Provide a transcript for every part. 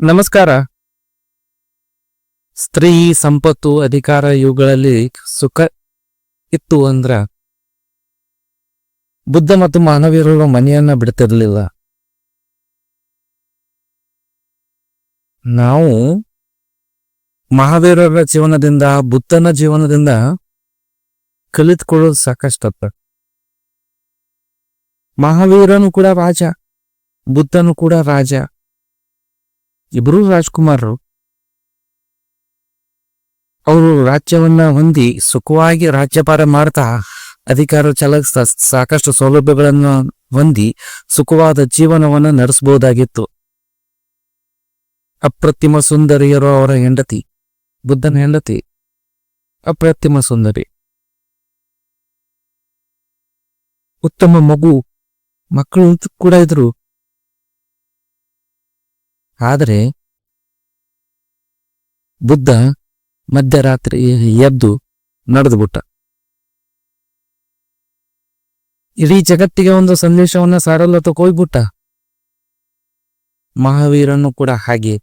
ನಮಸ್ಕಾರ. ಸ್ತ್ರೀ ಸಂಪತ್ತು ಅಧಿಕಾರ ಇವುಗಳಲ್ಲಿ ಸುಖ ಇತ್ತು ಅಂದ್ರ ಬುದ್ಧ ಮತ್ತು ಮಾನವೀಯರು ಮನೆಯನ್ನ ಬಿಡ್ತಿರ್ಲಿಲ್ಲ. ನಾವು ಮಹಾವೀರರ ಜೀವನದಿಂದ, ಬುದ್ಧನ ಜೀವನದಿಂದ ಕಲಿತ್ಕೊಳ್ಳೋದು ಸಾಕಷ್ಟತ್ತ ಮಹಾವೀರನು ಕೂಡ ರಾಜ, ಬುದ್ಧನು ಕೂಡ ರಾಜ. ಇಬ್ರು ರಾಜ್ಕುಮಾರರು ಅವರು ರಾಜ್ಯವನ್ನ ಹೊಂದಿ ಸುಖವಾಗಿ ರಾಜ್ಯಭಾರ ಮಾಡ್ತಾ ಅಧಿಕಾರ ಚಲಾಯಿಸ್ತಾ ಸಾಕಷ್ಟು ಸೌಲಭ್ಯಗಳನ್ನು ಹೊಂದಿ ಸುಖವಾದ ಜೀವನವನ್ನ ನಡೆಸಬಹುದಾಗಿತ್ತು ಅಪ್ರತಿಮ ಸುಂದರಿಯರು ಅವರ ಹೆಂಡತಿ, ಬುದ್ಧನ ಹೆಂಡತಿ, ಅಪ್ರತಿಮ ಸುಂದರಿ. ಉತ್ತಮ ಮಗು, ಮಕ್ಕಳು ಕೂಡ ಇದ್ರು. ಆದರೆ ಬುದ್ಧ ಮಧ್ಯರಾತ್ರಿ ಎದ್ದು ನಡೆದುಬಿಟ್ಟ. ಇಡೀ ಜಗತ್ತಿಗೆ ಒಂದು ಸಂದೇಶವನ್ನ ಸಾರಲು ಹೋಗ್ಬಿಟ್ಟ. ಮಹಾವೀರನು ಕೂಡ ಹಾಗೆ.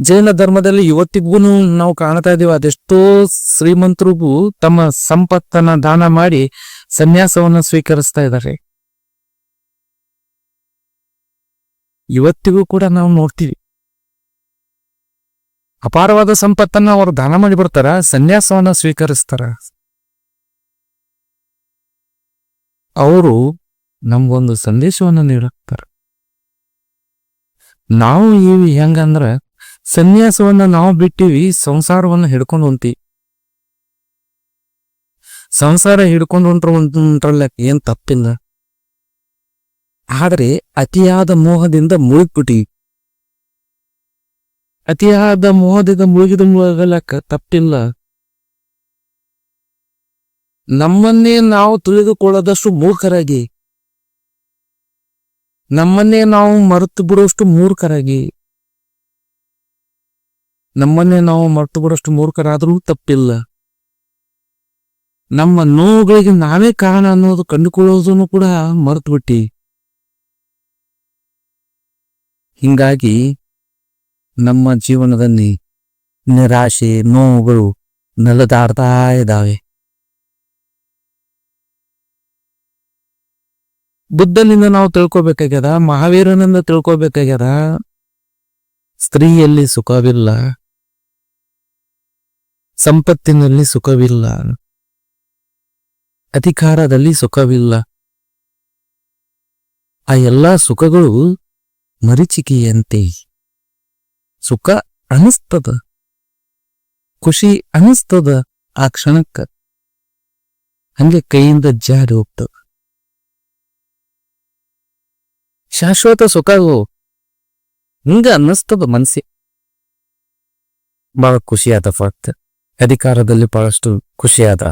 ಜೈನ ಧರ್ಮದಲ್ಲಿ ಇವತ್ತಿಗೂ ನಾವು ಕಾಣ್ತಾ ಇದೀವಿ ಅದೆಷ್ಟೋ ಶ್ರೀಮಂತರಿಗೂ ತಮ್ಮ ಸಂಪತ್ತನ್ನ ದಾನ ಮಾಡಿ ಸನ್ಯಾಸವನ್ನ ಸ್ವೀಕರಿಸ್ತಾ ಇದ್ದಾರೆ. ಇವತ್ತಿಗೂ ಕೂಡ ನಾವು ನೋಡ್ತೀವಿ. ಅಪಾರವಾದ ಸಂಪತ್ತನ್ನ ಅವರು ದಾನ ಮಾಡಿ ಬರ್ತಾರ, ಸನ್ಯಾಸವನ್ನ ಸ್ವೀಕರಿಸ್ತಾರ. ಅವರು ನಮ್ಗೊಂದು ಸಂದೇಶವನ್ನ ನೀಡುತ್ತಾರೆ. ನಾವು ಇವಿ ಹೆಂಗಂದ್ರ ಸನ್ಯಾಸವನ್ನ ನಾವು ಬಿಟ್ಟಿವಿ, ಸಂಸಾರವನ್ನ ಹಿಡ್ಕೊಂಡು ಹೊಂತೀವಿ ಸಂಸಾರ ಹಿಡ್ಕೊಂಡು ಹೊಂಟ್ರ ಹೊಂಟ್ರಲ್ಲ ಏನ್ ತಪ್ಪಿಲ್ಲ. ಆದ್ರೆ ಅತಿಯಾದ ಮೋಹದಿಂದ ಮುಳುಗ್ಬಿಟ್ಟಿ. ಅತಿಯಾದ ಮೋಹದಿಂದ ಮುಳುಗಿದ ಮುಳುಗಲಕ್ಕ ತಪ್ಪಿಲ್ಲ. ನಮ್ಮನ್ನೇ ನಾವು ತಿಳಿದುಕೊಳ್ಳದಷ್ಟು ಮೂರ್ಖರಾಗಿ. ನಮ್ಮನ್ನೇ ನಾವು ಮರೆತು ಬಿಡುವಷ್ಟು ಮೂರ್ಖರಾಗಿ. ನಮ್ಮನ್ನೇ ನಾವು ಮರೆತು ಬಿಡುವಷ್ಟು ಮೂರ್ಖರಾದರೂ ತಪ್ಪಿಲ್ಲ. ನಮ್ಮ ನೋವುಗಳಿಗೆ ನಾವೇ ಕಾರಣ ಅನ್ನೋದು ಕಂಡುಕೊಳ್ಳೋದನ್ನು ಕೂಡ ಮರೆತು ಬಿಟ್ಟಿ. ಹಿಂಗಾಗಿ ನಮ್ಮ ಜೀವನದಲ್ಲಿ ನಿರಾಶೆ, ನೋವುಗಳು ನೆಲದಾಡ್ತಾ ಇದ್ದಾವೆ. ಬುದ್ಧನಿಂದ ನಾವು ತಿಳ್ಕೊಬೇಕಾಗ್ಯದ, ಮಹಾವೀರನಿಂದ ತಿಳ್ಕೊಬೇಕಾಗ್ಯದ, ಸ್ತ್ರೀಯಲ್ಲಿ ಸುಖವಿಲ್ಲ, ಸಂಪತ್ತಿನಲ್ಲಿ ಸುಖವಿಲ್ಲ, ಅಧಿಕಾರದಲ್ಲಿ ಸುಖವಿಲ್ಲ. ಆ ಎಲ್ಲಾ ಸುಖಗಳು ಮರೀಚಿಕೆಯಂತೆ. ಸುಖ ಅನಿಸ್ತದ. ಖುಷಿ ಅನಿಸ್ತದ ಆ ಕ್ಷಣಕ್ಕ. ಹಂಗೆ ಕೈಯಿಂದ ಜಾರಿ ಹೋಗ್ತದ. ಶಾಶ್ವತ ಸುಖವು ಹಿಂಗ ಅನ್ನಿಸ್ತದ ಮನಸ್ಸಿ. ಬಹಳ ಖುಷಿಯಾದ ಫಕ್ತ ಅಧಿಕಾರದಲ್ಲಿ ಬಹಳಷ್ಟು ಖುಷಿಯಾದ.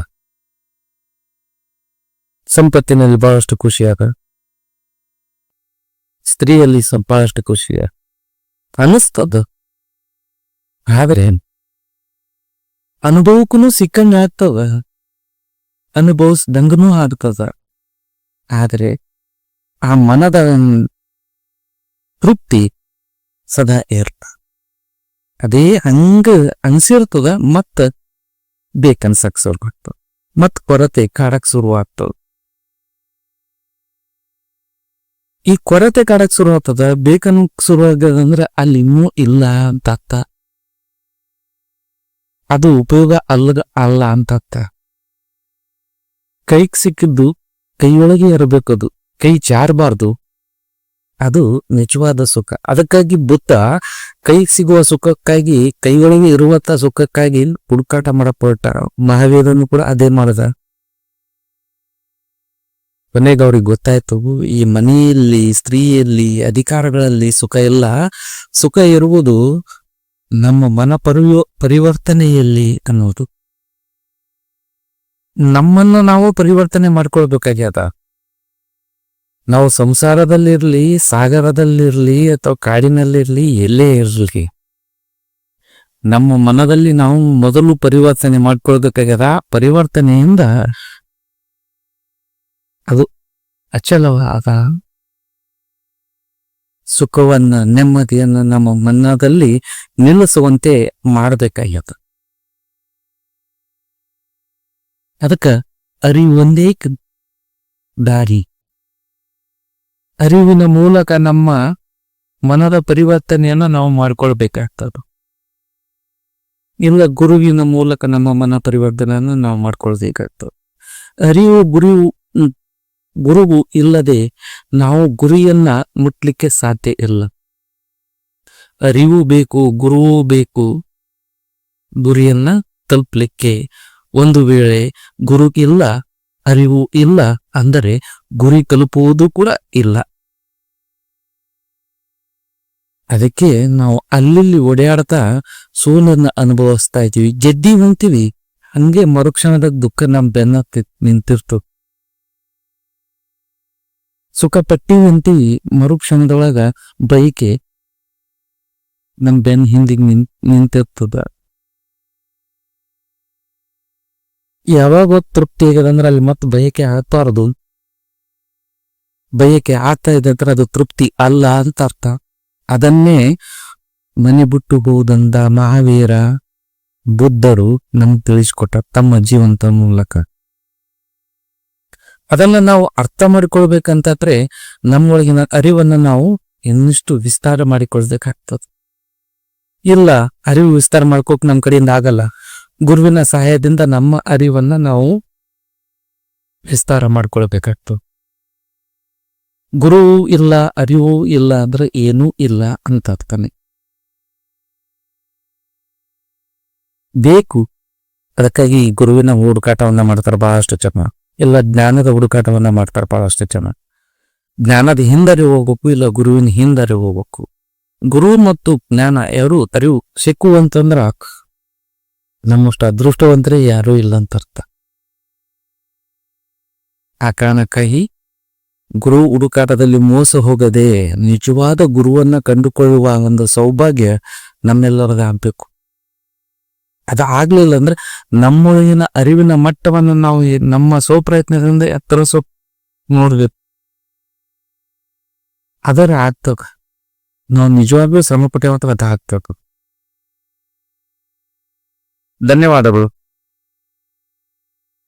ಸಂಪತ್ತಿನಲ್ಲಿ ಬಹಳಷ್ಟು ಖುಷಿಯಾದ. ಸ್ತ್ರೀಯಲ್ಲಿ ಸ ಬಹಳಷ್ಟು ಖುಷಿಯ ಅನಿಸ್ತದ ಆದ್ರೆ ಅನುಭವಕ್ಕೂ ಸಿಕ್ಕಂಗ ಆಗ್ತದ. ಅನುಭವಿಸ್ದಂಗನೂ ಆಗ್ತದ. ಆದರೆ ಆ ಮನದ ತೃಪ್ತಿ ಸದಾ ಇರ್ತ. ಅದೇ ಹಂಗ ಅನ್ಸಿರ್ತದ ಮತ್ತ ಬೇಕನ್ಸಕ್ ಶುರುವಾಗ್ತದ. ಮತ್ ಕೊರತೆ ಕಾಡಕ್ ಶುರುವಾಗ್ತದ. ಈ ಕೊರತೆ ಕಾಡಕ್ ಶುರು ಆಗ್ತದ? ಬೇಕನ್ ಶುರು ಆಗದಂದ್ರೆ ಅಲ್ಲಿ ಇನ್ನೂ ಇಲ್ಲ ಅಂತ ಅರ್ಥ ಅದು ಉಪಯೋಗ ಅಲ್ಲ ಅಲ್ಲ ಅಂತ ಅರ್ಥ ಕೈಗ್ ಸಿಕ್ಕಿದ್ದು ಕೈಯೊಳಗೆ ಇರಬೇಕದು. ಕೈ ಜಾರಬಾರ್ದು. ಅದು ನಿಜವಾದ ಸುಖ. ಅದಕ್ಕಾಗಿ ಬುತ್ತ ಕೈ ಸಿಗುವ ಸುಖಕ್ಕಾಗಿ, ಕೈಯೊಳಗೆ ಇರುವಂತ ಸುಖಕ್ಕಾಗಿ ಹುಡುಕಾಟ ಮಾಡಪ್ಪ ಮಹಾವೀರನು ಕೂಡ ಅದೇ ಮಾಡದ. ಕೊನೆಗೆ ಅವ್ರಿಗೆ ಗೊತ್ತಾಯ್ತು, ಈ ಮನೆಯಲ್ಲಿ, ಸ್ತ್ರೀಯಲ್ಲಿ, ಅಧಿಕಾರಗಳಲ್ಲಿ ಸುಖ ಇಲ್ಲ. ಸುಖ ಇರುವುದು ನಮ್ಮ ಮನ ಪರಿವ ಪರಿವರ್ತನೆಯಲ್ಲಿ ಅನ್ನೋದು ನಮ್ಮನ್ನು ನಾವು ಪರಿವರ್ತನೆ ಮಾಡ್ಕೊಳ್ಬೇಕಾಗ್ಯದ? ನಾವು ಸಂಸಾರದಲ್ಲಿರ್ಲಿ, ಸಾಗರದಲ್ಲಿರ್ಲಿ, ಅಥವಾ ಕಾಡಿನಲ್ಲಿರ್ಲಿ, ಎಲ್ಲೇ ಇರ್ಲಿ. ನಮ್ಮ ಮನದಲ್ಲಿ ನಾವು ಮೊದಲು ಪರಿವರ್ತನೆ ಮಾಡ್ಕೊಳ್ಬೇಕಾಗ್ಯದ? ಪರಿವರ್ತನೆಯಿಂದ ಅದು ಅಚಲವಾದ ಸುಖವನ್ನ, ನೆಮ್ಮದಿಯನ್ನ ನಮ್ಮ ಮನದಲ್ಲಿ ನಿಲ್ಲಿಸುವಂತೆ ಮಾಡಬೇಕಾಗ್ಯದ ಅದಕ್ಕ ಅರಿವೊಂದೇ ದಾರಿ. ಅರಿವಿನ ಮೂಲಕ ನಮ್ಮ ಮನದ ಪರಿವರ್ತನೆಯನ್ನ ನಾವು ಮಾಡ್ಕೊಳ್ಬೇಕಾಗ್ತದ. ಇಲ್ಲ ಗುರುವಿನ ಮೂಲಕ ನಮ್ಮ ಮನ ಪರಿವರ್ತನೆಯನ್ನು ನಾವು ಮಾಡ್ಕೊಳ್ಬೇಕಾಗ್ತದೆ. ಅರಿವು ಗುರಿವು ಗುರುವು ಇಲ್ಲದೆ ನಾವು ಗುರಿಯನ್ನ ಮುಟ್ಲಿಕ್ಕೆ ಸಾಧ್ಯ ಇಲ್ಲ. ಅರಿವು ಬೇಕು, ಗುರುವು ಬೇಕು. ಗುರಿಯನ್ನ ತಲುಪಲಿಕ್ಕೆ ಒಂದು ವೇಳೆ ಗುರು ಇಲ್ಲ, ಅರಿವು ಇಲ್ಲ ಅಂದರೆ ಗುರಿ ತಲುಪುವುದು ಕೂಡ ಇಲ್ಲ. ಅದಕ್ಕೆ ನಾವು ಅಲ್ಲಿ ಓಡಾಡ್ತಾ ಸೋಲನ್ನ ಅನುಭವಿಸ್ತಾ ಇದ್ದೀವಿ. ಗೆದ್ದಿ ಅಂತೀವಿ ಹಂಗೆ ಮರುಕ್ಷಣದ ದುಃಖ ನಮ್ ಬೆನ್ನ ನಿಂತಿರ್ತು ಸುಖ ಪಟ್ಟಿವಿ ಅಂತೀವಿ ಮರುಕ್ಷಣದೊಳಗ ಬೈಕೆ ನಮ್ ಬೆನ್ ಹಿಂದಿಗ್ ನಿನ್ ನಿಂತಿರ್ತದ. ಯಾವಾಗ ತೃಪ್ತಿ ಆಗದಂದ್ರ ಅಲ್ಲಿ ಮತ್ತೆ ಬಯಕೆ ಆಗ್ಬಾರ್ದು. ಬಯಕೆ ಆಗ್ತಾ ಇದೆ ಅದು ತೃಪ್ತಿ ಅಲ್ಲ ಅಂತ ಅರ್ಥ. ಅದನ್ನೇ ಮನೆ ಬಿಟ್ಟು ಹೋದಂದ ಮಹಾವೀರ, ಬುದ್ಧರು ನಮ್ಗೆ ತಿಳಿಸ್ಕೊಟ್ಟ ತಮ್ಮ ಜೀವಂತ ಮೂಲಕ. ಅದನ್ನ ನಾವು ಅರ್ಥ ಮಾಡಿಕೊಳ್ಬೇಕಂತಾದ್ರೆ ನಮ್ಮೊಳಗಿನ ಅರಿವನ್ನ ನಾವು ಇನ್ನಿಷ್ಟು ವಿಸ್ತಾರ ಮಾಡಿಕೊಳ್ಬೇಕಾಗ್ತದೆ. ಇಲ್ಲ, ಅರಿವು ವಿಸ್ತಾರ ಮಾಡ್ಕೋಕ್ ನಮ್ ಕಡೆಯಿಂದ ಆಗಲ್ಲ. ಗುರುವಿನ ಸಹಾಯದಿಂದ ನಮ್ಮ ಅರಿವನ್ನ ನಾವು ವಿಸ್ತಾರ ಮಾಡ್ಕೊಳ್ಬೇಕಾಗ್ತದೆ. ಗುರು ಇಲ್ಲ, ಅರಿವು ಇಲ್ಲ ಅಂದ್ರೆ ಏನೂ ಇಲ್ಲ ಅಂತ ಅರ್ಥನೆ. ಬೇಕು. ಅದಕ್ಕಾಗಿ ಗುರುವಿನ ಹುಡುಕಾಟವನ್ನ ಮಾಡ್ತಾರೆ ಬಹಳಷ್ಟು ಜನ. ಇಲ್ಲ ಜ್ಞಾನದ ಹುಡುಕಾಟವನ್ನ ಮಾಡ್ತಾರೆ ಬಹಳಷ್ಟು ಜನ. ಜ್ಞಾನದ ಹಿಂದರಿ ಹೋಗ್ಬೇಕು ಇಲ್ಲ ಗುರುವಿನ ಹಿಂದರಿ ಹೋಗ್ಬೇಕು. ಗುರು ಮತ್ತು ಜ್ಞಾನ ಯಾರು ಅರಿವು ಸಿಕ್ಕುವಂತಂದ್ರ ನಮ್ಮಷ್ಟು ಅದೃಷ್ಟವಂತರೆ ಯಾರೂ ಇಲ್ಲ ಅಂತ ಅರ್ಥ. ಆ ಕಾರಣಕ್ಕಾಗಿ ಗುರು ಹುಡುಕಾಟದಲ್ಲಿ ಮೋಸ ಹೋಗದೆ ನಿಜವಾದ ಗುರುವನ್ನ ಕಂಡುಕೊಳ್ಳುವ ಒಂದು ಸೌಭಾಗ್ಯ ನಮ್ಮೆಲ್ಲರದ ಆಗ್ಬೇಕು. ಅದು ಆಗ್ಲಿಲ್ಲ ಅಂದ್ರೆ ನಮ್ಮೊಳಗಿನ ಅರಿವಿನ ಮಟ್ಟವನ್ನು ನಾವು ನಮ್ಮ ಸ್ವಪ್ರಯತ್ನದಿಂದ ಎತ್ತರಿಸೋ ನೋಡ್ಬೇಕು. ಅದರ ಆಗ್ತದ. ನಾವು ನಿಜವಾಗ್ಲೂ ಶ್ರಮ ಧನ್ಯವಾದಗಳು.